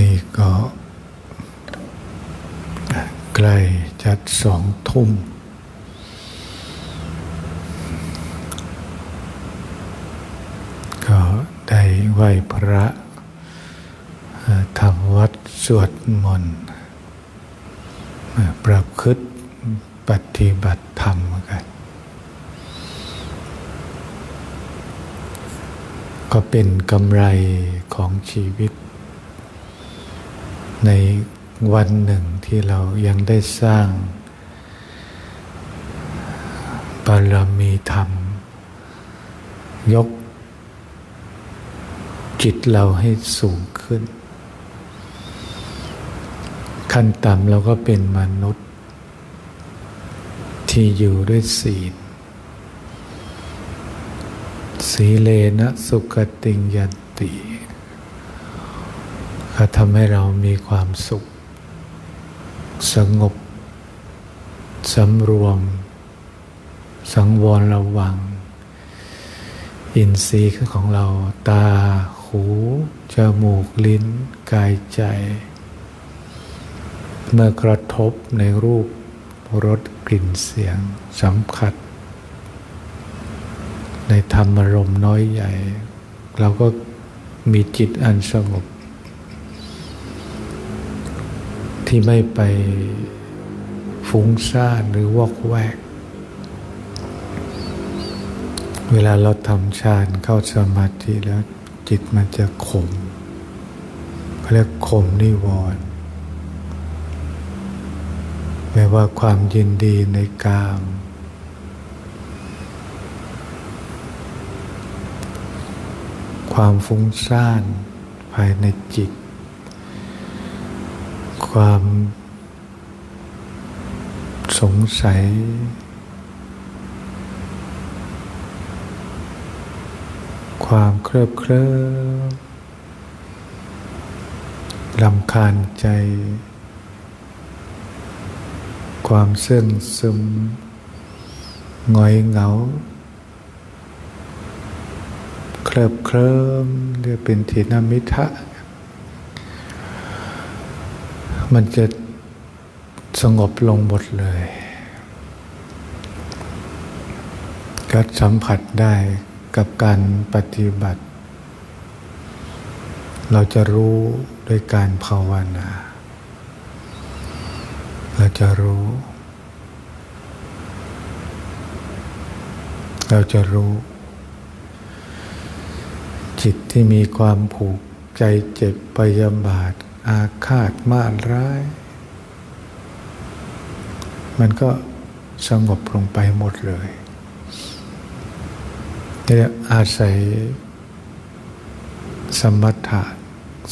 นี่ก็ใกล้จัดสองทุ่ม ก็ได้ไหวพระทำวัดสวดมนต์ประพฤติปฏิบัติธรรมกัน ก็เป็นกำไรของชีวิต ในวันหนึ่งที่เรายังได้สร้างบารมีธรรม ยกจิตเราให้สูงขึ้น ขั้นต่ำเราก็เป็นมนุษย์ ที่อยู่ด้วยศีลสีเลนะสุขติงยันติ ก็ทำให้เรามีความสุข สงบสำรวม สังวรระวัง อินทรีย์ของเราตา หู จมูก ลิ้น กายใจ เมื่อกระทบในรูปรสกลิ่นเสียงสัมผัส ในธรรมอารมณ์น้อยใหญ่ เราก็มีจิตอันสงบ ที่ไม่ไปฟุ้งซ่านหรือวอกแวก เวลาเราทำฌานเข้าสมาธิแล้วจิตมันจะข่มเขาเรียกข่มนิวรณ์แปลว่าความยินดีในกาม ความฟุ้งซ่านภายในจิต ความสงสัย ความเคลิบเคลิ้มลำคาญใจ ความเสื่องซึมงอยเหงา เคลิบเคลิ้มเรียกเป็นทินามิทะ มันจะสงบลงหมดเลยก็สัมผัสได้กับการปฏิบัติ เราจะรู้โดยการภาวนา เราจะรู้ เราจะรู้ จิตที่มีความผูกใจเจ็บปยาบาท อาฆาตมาดร้าย มันก็สงบลงไปหมดเลยเนี่อาศัยสมถะ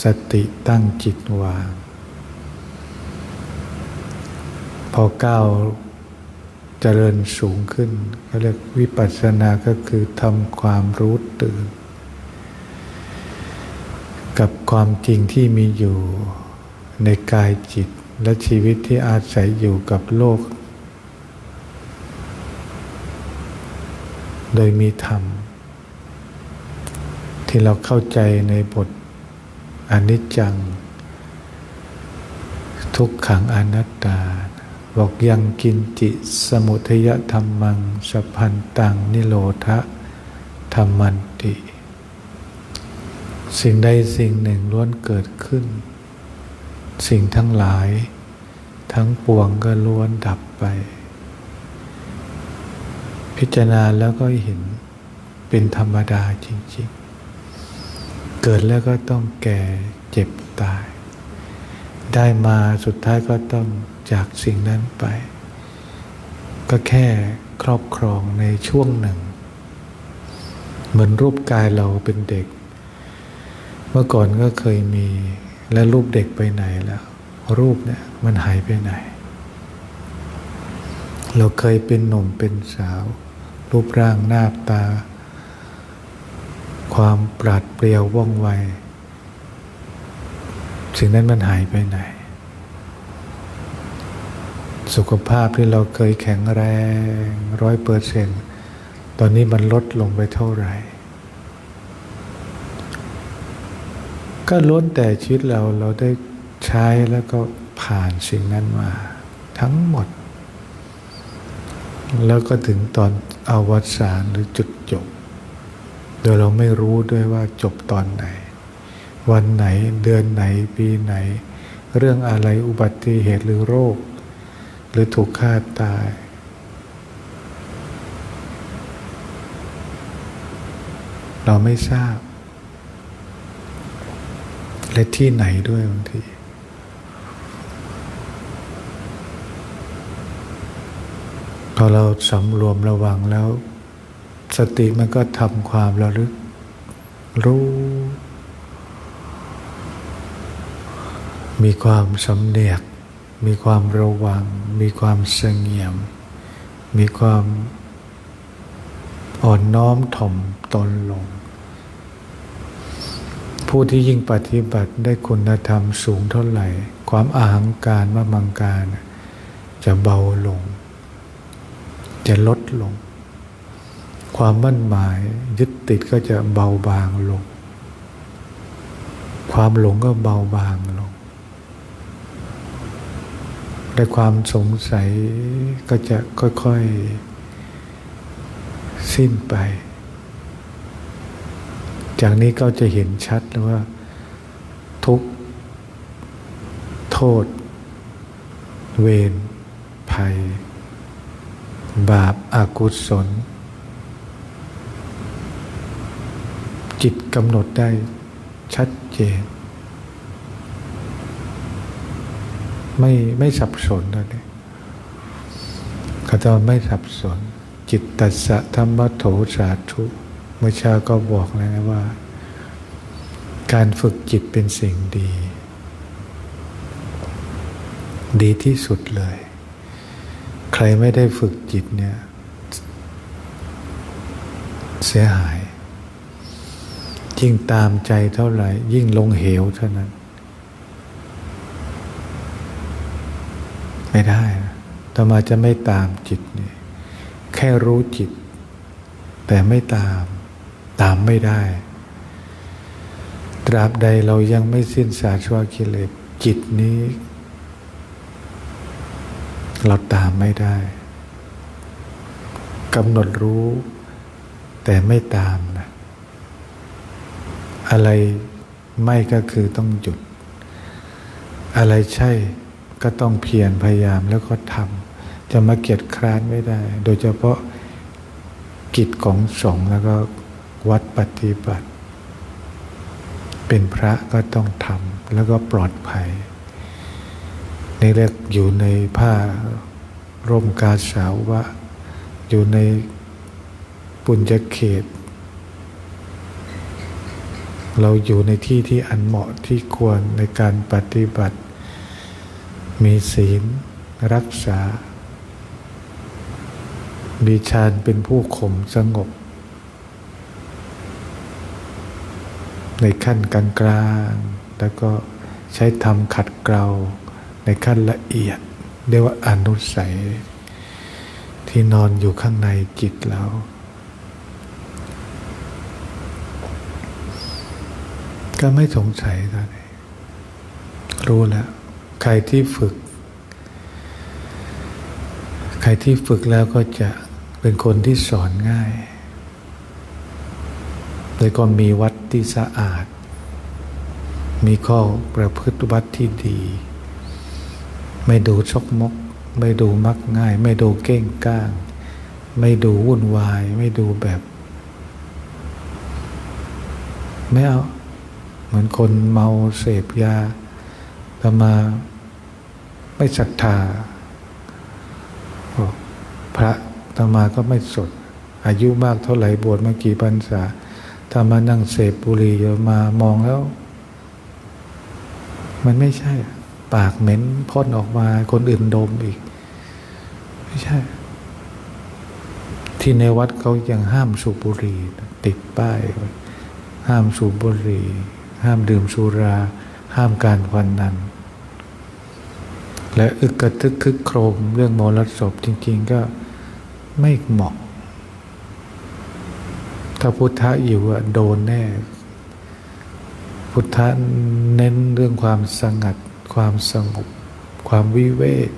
สติตั้งจิตวาง พอก้าวเจริญสูงขึ้นก็เรียกวิปัสสนาก็คือทำความรู้ตื่น กับความจริงที่มีอยู่ในกายจิตและชีวิตที่อาศัยอยู่กับโลก โดยมีธรรม ที่เราเข้าใจในบทอนิจจัง ทุกขังอนัตตา บอกยังกินจิสมุทยธรรมังสพพันตังนิโรธะธรรมันติ สิ่งใดสิ่งหนึ่งล้วนเกิดขึ้น สิ่งทั้งหลาย ทั้งปวงก็ล้วนดับไป พิจารณาแล้วก็เห็นเป็นธรรมดาจริง ๆ เกิดแล้วก็ต้องแก่เจ็บตาย ได้มาสุดท้ายก็ต้องจากสิ่งนั้นไป ก็แค่ครอบครองในช่วงหนึ่ง เหมือนรูปกายเราเป็นเด็ก เมื่อก่อนก็เคยมีและรูปเด็กไปไหนแล้ว รูปเนี่ยมันหายไปไหน เราเคยเป็นหนุ่มเป็นสาว รูปร่างหน้าตา ความปราดเปรียวว่องไวสิ่งนั้นมันหายไปไหน สุขภาพที่เราเคยแข็งแรงร้อยเปอร์เซนต์ตอนนี้มันลดลงไปเท่าไหร่ ก็ล้วนแต่ชีวิตเราเราได้ใช้แล้วก็ผ่านสิ่งนั้นมา ทั้งหมด แล้วก็ถึงตอนอวสานหรือจุดจบ โดยเราไม่รู้ด้วยว่าจบตอนไหน วันไหนเดือนไหนปีไหน เรื่องอะไรอุบัติเหตุหรือโรค หรือถูกฆ่าตาย เราไม่ทราบ และที่ไหนด้วยบางทีพอเราสำรวมระวังแล้ว สติมันก็ทำความระลึก รู้ มีความสำเนียก มีความระวัง มีความเสงี่ยม มีความอ่อนน้อมถ่อมตนลง ผู้ที่ยิ่งปฏิบัติได้คุณธรรมสูงเท่าไหร่ ความอาหังการมามังการ จะเบาลง จะลดลง ความมั่นหมายยึดติดก็จะเบาบางลง ความหลงก็เบาบางลงและความสงสัยก็จะค่อย ๆ สิ้นไป จากนี้ก็จะเห็นชัดแล้วว่า ทุกโทษ เวรภัย บาปอากุศล จิตกำหนดได้ชัดเจน ไม่ไม่สับสนนะเนี่ยเขาจะไม่สับสน จิตตัสสะธรรมโถสาธุ มื่อเช้าก็บอกแล้วนะว่า การฝึกจิตเป็นสิ่งดี ดีที่สุดเลย ใครไม่ได้ฝึกจิตเนี่ย เสียหาย ยิ่งตามใจเท่าไหร่ ยิ่งลงเหวเท่านั้น ไม่ได้ต่อมาจะไม่ตามจิตนี่แค่รู้จิต แต่ไม่ตาม ตามไม่ได้ ตราบใดเรายังไม่สิ้นสาชวกิเลสจิตนี้ เราตามไม่ได้กำหนดรู้ แต่ไม่ตามนะอะไรไม่ก็คือต้องหยุด อะไรใช่ก็ต้องเพียรพยายามแล้วก็ทำจะมาเกียจคร้านไม่ได้ โดยเฉพาะกิจของสงฆ์แล้วก็ วัดปฏิบัติ เป็นพระก็ต้องทำแล้วก็ปลอดภัยในเรียกอยู่ในผ้าร่มกาสาวะ อยู่ในปุญญเขต เราอยู่ในที่ที่อันเหมาะที่ควรในการปฏิบัติ มีศีลรักษามีฌานเป็นผู้ข่มสงบ ในขั้นกลางกลางๆ แล้วก็ใช้ธรรมขัดเกลาในขั้นละเอียด เรียกว่าอนุสัย ที่นอนอยู่ข้างในจิตเรา ก็ไม่สงสัยตอนนี้รู้แล้วใครที่ฝึก ใครที่ฝึกแล้วก็จะเป็นคนที่สอนง่าย แล้วก็มีวัดที่สะอาด มีข้อประพฤติวัดที่ดี ไม่ดูชกมก ไม่ดูมักง่าย ไม่ดูเก้งก้าง ไม่ดูวุ่นวาย ไม่ดูแบบ ไม่เอา เหมือนคนเมาเสพยาแต่มาไม่ศรัทธาบอกพระตมาก็ไม่สด อายุมากเท่าไหร่บวชมากี่พรรษา ถ้ามานั่งเสพบุหรี่เยอะมามองแล้ว มันไม่ใช่ ปากเหม็นพ่นออกมาคนอื่นดมอีก ไม่ใช่ ที่ในวัดเขายังห้ามสูบบุหรี่ติดป้ายห้ามสูบบุหรี่ห้ามดื่มสุรา ห้ามการพนนันและอึกกระทึกคึกโครมเรื่องมรสพจริง ๆ ก็ไม่เหมาะ ถ้าพุทธะอยู่โดนแน่ พุทธะเน้นเรื่องความสงัด ความสงบ ความวิเวก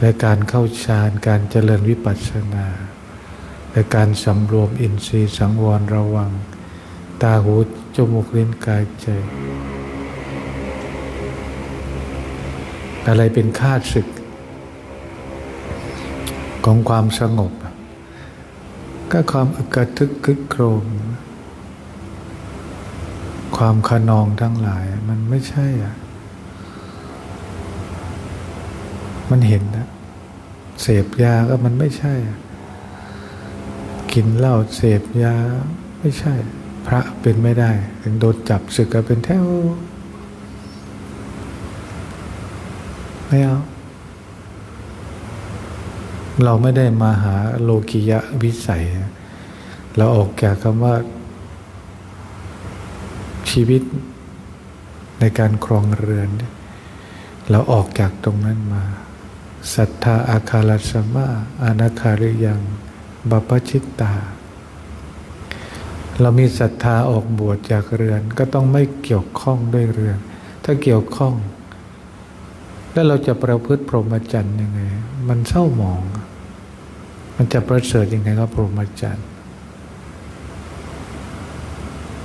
และการเข้าฌานการเจริญวิปัสสนา และการสำรวมอินทรีย์สังวรระวัง ตาหูจมูกลิ้นกายใจ อะไรเป็นค่าศึก ของความสงบ ก็ความอึกระทึกคึกโครม ความขนองทั้งหลาย มันไม่ใช่อะ มันเห็นนะเสพยาก็มันไม่ใช่อะกินเหล้าเสพยาไม่ใช่ พระเป็นไม่ได้ ถึงโดนจับศึกก็เป็นแถวไม่เอา เราไม่ได้มาหาโลกิยะวิสัย เราออกจากคำว่า ชีวิตในการครองเรือน เราออกจากตรงนั้นมาศรัทธาอาคาลสมาอนาคาริยังบัพชิตตา เรามีศรัทธาออกบวชจากเรือนก็ต้องไม่เกี่ยวข้องด้วยเรือน ถ้าเกี่ยวข้อง แล้วเราจะประพฤติพรหมจรรย์ยังไง มันเศร้าหมอง มันจะประเสริฐยังไงก็พรหมจรรย์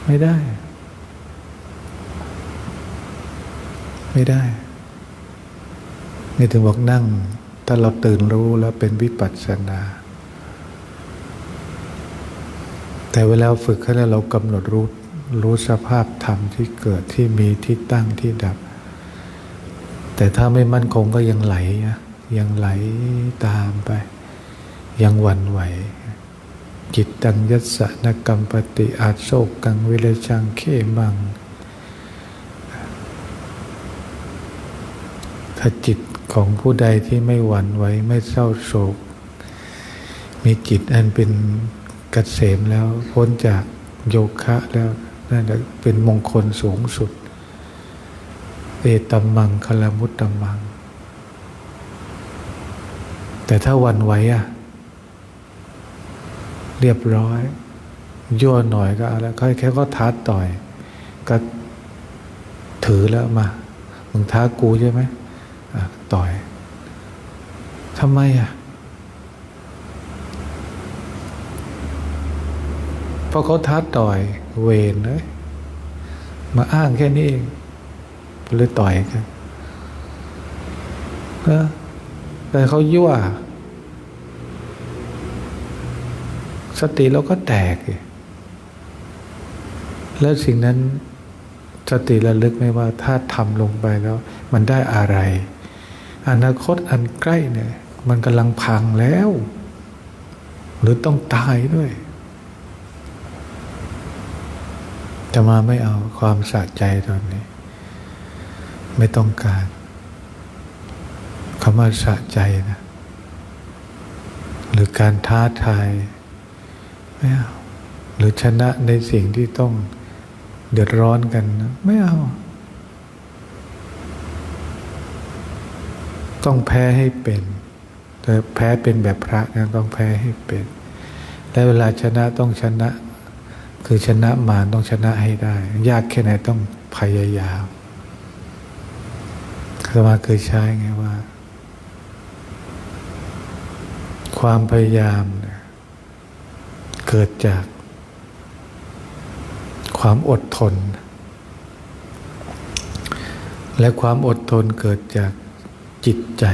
ไม่ได้ ไม่ได้นี่ถึงบอกนั่ง ถ้าเราตื่นรู้แล้วเป็นวิปัสสนา แต่เวลาฝึกให้เรากำหนดรู้รู้สภาพธรรมที่เกิดที่มีที่ตั้งที่ดับ แต่ถ้าไม่มั่นคงก็ยังไหลอะยังไหลตามไป ยังหวั่นไหว จิตตังยัสสะนกรรมปฏิอาโศกกังวิเลชังเขมัง ถ้าจิตของผู้ใดที่ไม่หวั่นไหวไม่เศร้าโศก มีจิตอันเป็นกเกษมแล้วพ้นจากโยคะแล้วนั่นแหละเป็นมงคลสูงสุด เอตัมมังคลามุตตัมมัง แต่ถ้าวันไหวอะ เรียบร้อย ยั่วหน่อยก็เอาแล้วค่อยแค่ก็ท้าต่อย ก็ถือแล้วมามึงท้ากูใช่ไหมต่อยทำไมอะเพราะเขาท้าต่อยเวรเลยมาอ้างแค่นี้เองเลยต่อยกันแต่เขายั่ว สติเราก็แตกอีกแล้วสิ่งนั้นสติระลึกไหมว่าถ้าทำลงไปแล้ว มันได้อะไร อนาคตอันใกล้เนี่ยมันกำลังพังแล้ว หรือต้องตายด้วยจะมาไม่เอาความสะใจตอนนี้ ไม่ต้องการคำว่าสะใจนะ หรือการท้าทาย ไม่เอาหรือชนะในสิ่งที่ต้องเดือดร้อนกัน ไม่เอา ต้องแพ้ให้เป็น แต่แพ้เป็นแบบพระนะต้องแพ้ให้เป็น และเวลาชนะต้องชนะ คือชนะมารต้องชนะให้ได้ ยากแค่ไหนต้องพยายามสมาเคยใช้ไงว่า ความพยายามเเกิดจาก ความอดทน และความอดทนเกิดจากจิตใจ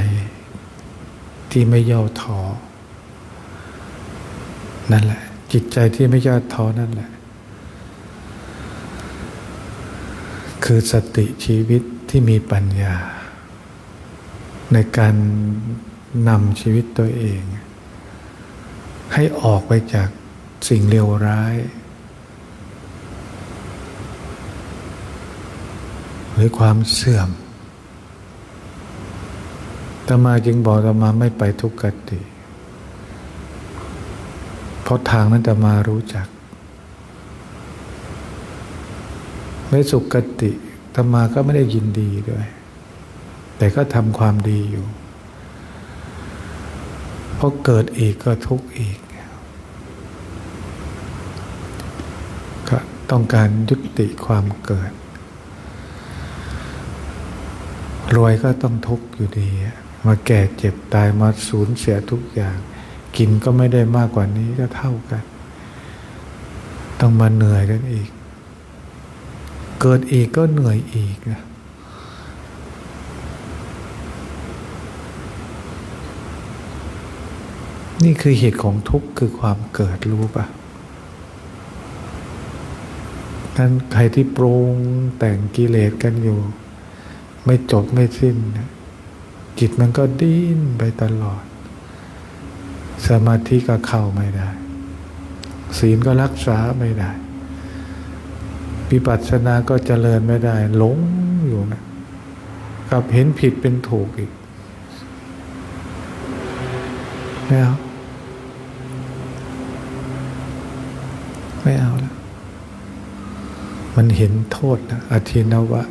ที่ไม่ย่อท้อนั่นแหละ จิตใจที่ไม่ย่อท้อนั่นแหละ คือสติชีวิตที่มีปัญญา ในการนำชีวิตตัวเอง ให้ออกไปจาก สิ่งเลวร้าย หรือความเสื่อมตมาจึงบอกตมาไม่ไปทุกขติ เพราะทางนั้นตมารู้จัก ไม่สุขติตมาก็ไม่ได้ยินดีด้วย แต่ก็ทำความดีอยู่เพราะเกิดอีกก็ทุกข์อีก ก็ ต้องการยุติความเกิด รวยก็ต้องทุกข์อยู่ดี มาแก่เจ็บตายมาสูญเสียทุกอย่าง กินก็ไม่ได้มากกว่านี้ก็เท่ากัน ต้องมาเหนื่อยกันอีก เกิดอีกก็เหนื่อยอีกนะนี่คือเหตุของทุกข์คือความเกิดรู้ปะ นั้นใครที่ปรุงแต่งกิเลสกันอยู่ ไม่จบไม่สิ้น จิตมันก็ดิ้นไปตลอด สมาธิก็เข้าไม่ได้ ศีลก็รักษาไม่ได้วิปัสสนาก็เจริญไม่ได้ หลงอยู่นะกับเห็นผิดเป็นถูกอีกไม่เอา ไม่เอาแล้ว มันเห็นโทษนะอธินวะ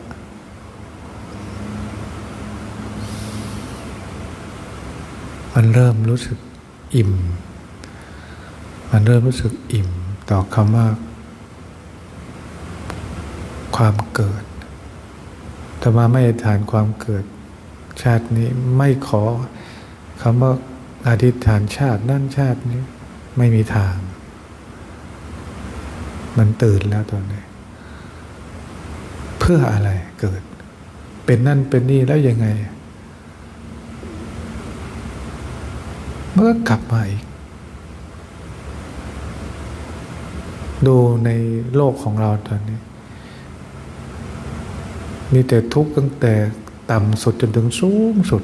มันเริ่มรู้สึกอิ่ม มันเริ่มรู้สึกอิ่มต่อคำว่า ความเกิด แต่มาไม่ฐานความเกิด ชาตินี้ไม่ขอคำว่าอธิษฐานชาตินั่นชาตินี้ ไม่มีทาง มันตื่นแล้วตอนนี้ เพื่ออะไรเกิด เป็นนั่นเป็นนี่แล้วยังไงเมื่อกลับมาอีก ดูในโลกของเราตอนนี้ มีแต่ทุกข์ตั้งแต่ต่ำสุดจนถึงสูงสุด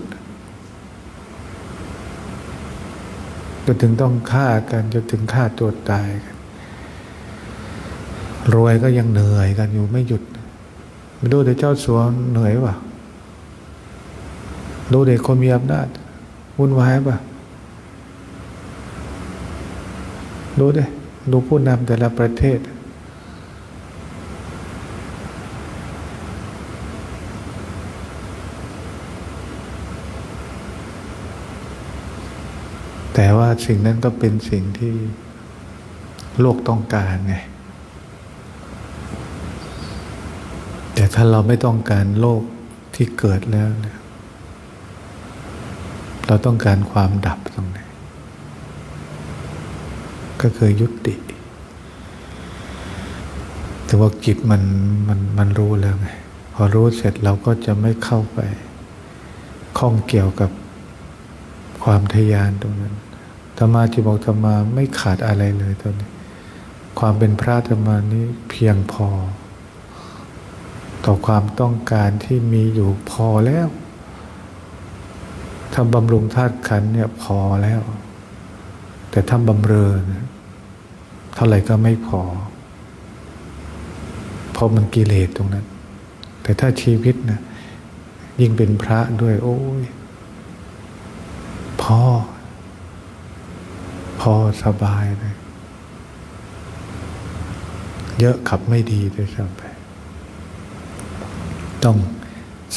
จนถึงต้องฆ่ากันจนถึงฆ่าตัวตายกันรวยก็ยังเหนื่อยกันอยู่ไม่หยุด ไม่ดูเด็กเจ้าสัวเหนื่อยป่ะดูเด็กคนมีอำนาจวุ่นวายป่ะดูดิดูผู้นำแต่ละประเทศ แต่ว่าสิ่งนั้นก็เป็นสิ่งที่โลกต้องการไง แต่ ถ้าเราไม่ต้องการโลกที่เกิดแล้วเนี่ยเราต้องการความดับตรงไหนก็คือยุติ แต่ว่าจิตมันมันมันรู้แล้วไง พอรู้เสร็จเราก็จะไม่เข้าไปข้องเกี่ยวกับความทยานตรงนั้นธรรมาจิบอกธรรมาไม่ขาดอะไรเลยตอนนี้ ความเป็นพระธรรมานี้เพียงพอ ต่อความต้องการที่มีอยู่พอแล้วถ้าบำรุงธาตุขันเนี่ยพอแล้ว แต่ถ้าบำเรอนะเท่าไหร่ก็ไม่พอ เพราะมันกิเลสตรงนั้น แต่ถ้าชีวิตนะยิ่งเป็นพระด้วย โอ้ยพอ พอสบายเลยเยอะขับไม่ดีด้วยซ้ำไป ต้อง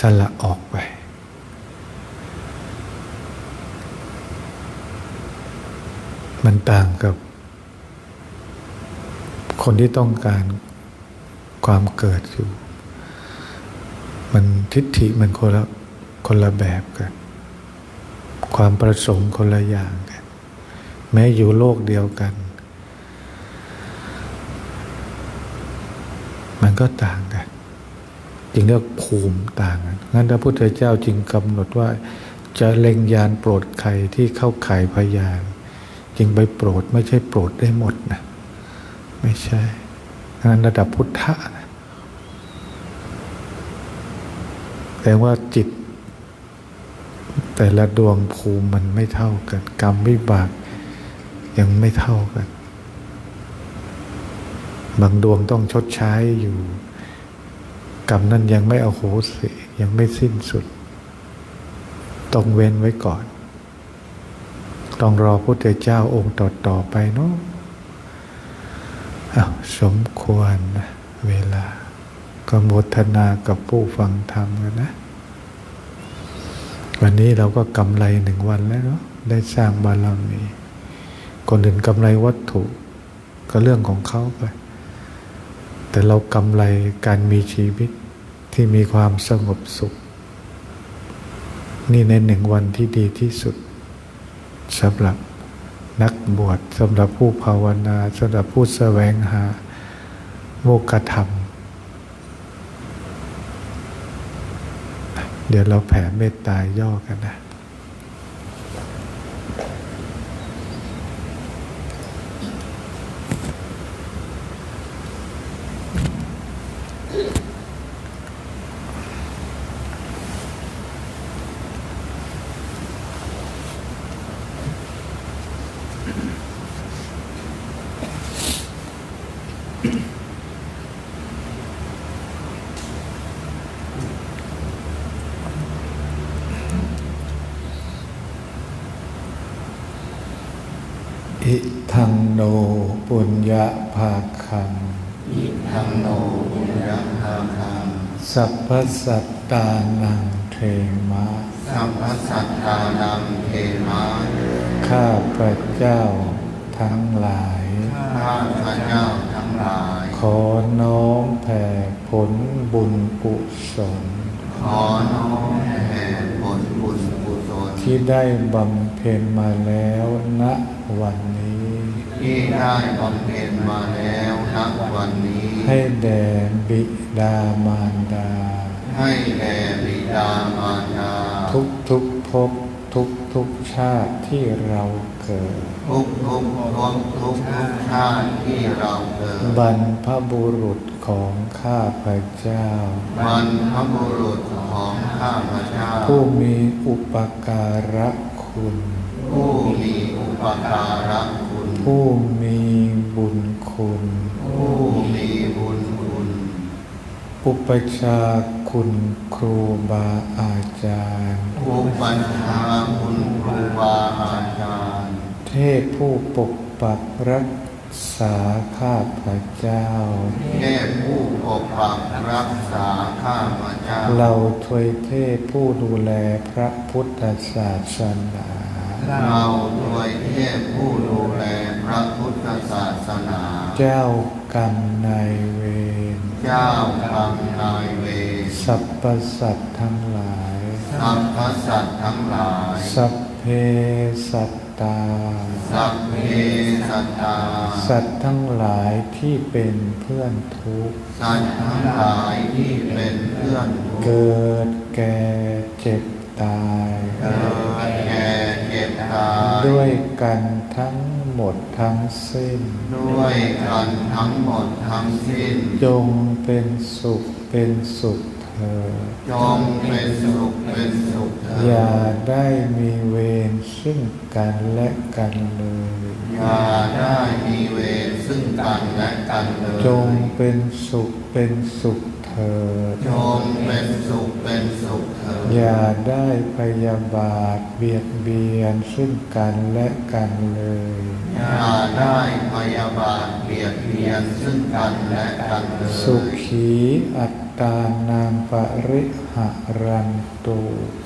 สละออกไป มันต่างกับ คนที่ต้องการความเกิดอยู่ มันทิฏฐิมันคนละคนละแบบกัน ความประสงค์คนละอย่างกัน แม้อยู่โลกเดียวกัน มันก็ต่างกัน จึงเรียกภูมิต่างกันงั้นพระพุทธเจ้าจึงกำหนดว่า จะเล็งยานโปรดใครที่เข้าข่ายพยานจึงไปโปรดไม่ใช่โปรดได้หมดนะไม่ใช่งานระดับพุทธะนะแต่ว่าจิต แต่ละดวงภูมิมันไม่เท่ากัน กรรมวิบากยังไม่เท่ากัน บางดวงต้องชดใช้อยู่ รรมนั้นยังไม่อโหสิยังไม่สิ้นสุด ต้องเว้นไว้ก่อน ต้องรอพุทธเจ้าองค์ต่อๆไปเนาะอ้าวสมควรนะเวลา ก็โมทนากับผู้ฟังธรรมกันนะ วันนี้เราก็กำไรหนึ่งวันแล้วเนาะได้สร้างบารมีคนอื่นกำไรวัตถุก็เรื่องของเขาไป แต่เรากำไรการมีชีวิต ที่มีความสงบสุข นี่ในหนึ่งวันที่ดีที่สุดสำหรับนักบวชสำหรับผู้ภาวนาสำหรับผู้แสวงหาโมกะธรรม เดี๋ยวเราแผ่เมตตาย่อกันนะ อิ ทังโนปุญญาภาคังอิทังโนบุญญาภาคังสัพพสัตตานังเทมะสัมภสัตตานังเทมาข้าพระเจ้าทั้งหลายข้าพระเจ้าทั้งหลาย ขอน้อมแผ่ผลบุญกุศลขอน้อมแผ่ผลบุญกุศลที่ได้บำเพ็ญมาแล้วณวันนี้ ที่ได้บำเพ็ญมาแล้วณวันนี้ ให้แด่บิดามารดา ให้แด่บิดามารดา ทุกทุกๆภพทุกทุกๆชาติที่เราเกิด ทุกทุกทุกทุกทุกชาติที่เราเกิด บรรพบุรุษของข้าพระเจ้า บรรพบุรุษของข้าพระเจ้า ผู้มีอุปการะคุณ ผู้มีอุปการะคุณ ผู้มีบุญคุณ ผู้มีบุญคุณ อุปชฌาย์คุณครูบาอาจารย์ผู้บัญชาคุณครูบาอาจารย์ เทพผู้ปกปักรักษาข้าพระเจ้าเทพผู้ปกปักรักษาข้าพเจ้า เราทวยเทพผู้ดูแลพระพุทธศาสนา เราด้วยเทพผู้ดู เจ้ากรรมนายเวรเจ้ากรรมนายเวรสัพพสัตว์ทั้งหลายสัพพสัตว์ทั้งหลาย สัพเพสัตตา สัพเพสัตตา สัตว์ทั้งหลายที่เป็นเพื่อนทุกข์ สัตว์ทั้งหลายที่เป็นเพื่อนทุกข์ เกิดแก่เจ็บตาย เกิดแก่เจ็บตาย ด้วยกันทั้ง หมดทั้งสิ้น ด้วยกันทั้งหมดทั้งสิ้น จงเป็นสุขเป็นสุขเถิดจงเป็นสุขเป็นสุขเถิอย่าดได้มีเวรซึ่งกันและกันเลยอย่าได้มีเวรซึ่งกันและกันเลย จงเป็นสุขเป็นสุข เถิดจงเป็นสุขเป็นสุขเถิดอย่าได้พยาบาทเบียดเบียนซึ่งกันและกันเลย อย่าได้พยาบาทเบียดเบียนซึ่งกันและกันเลย สุขีอัตตานางปริหารันตุ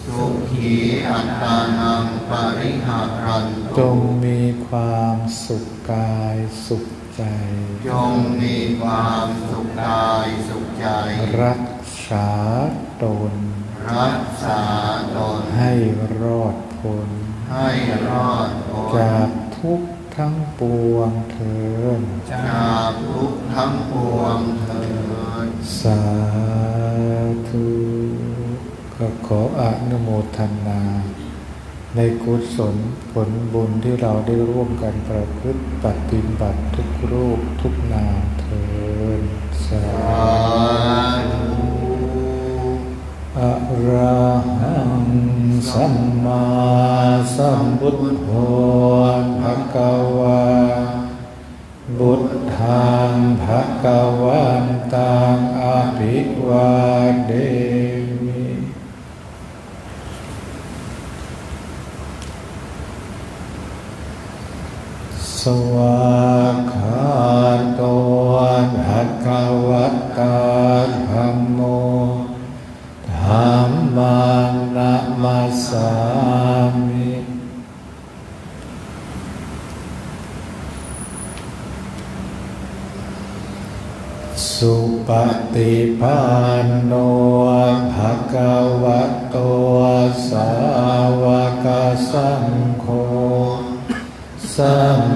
สุขีอัตตานังปริหารันจตุงมีความสุขกายสุข ใจ จงมีความสุขกายสุขใจ รักษาตน รักษาตน ให้รอดพ้นให้รอดพ้นจากทุกข์ทั้งปวงเถิดจากทุกข์ทั้งปวงเถิดสาธุก็ขออนุโมทนา ในกุศลผลบุญที่เราได้ร่วมกันประพฤติปฏิบัติทุกรูปทุกนามเถิดสาธุอะระหังสัมมาสัมพุทโธภะคะวาบุตธังภะคะวันตังอภิวาเด วากขาโตภะคะวะตาธัมโมธัมมังนะมาสามิสุปฏิปันโนภะคะวะโตสาวกสังโฆสังฆังนะม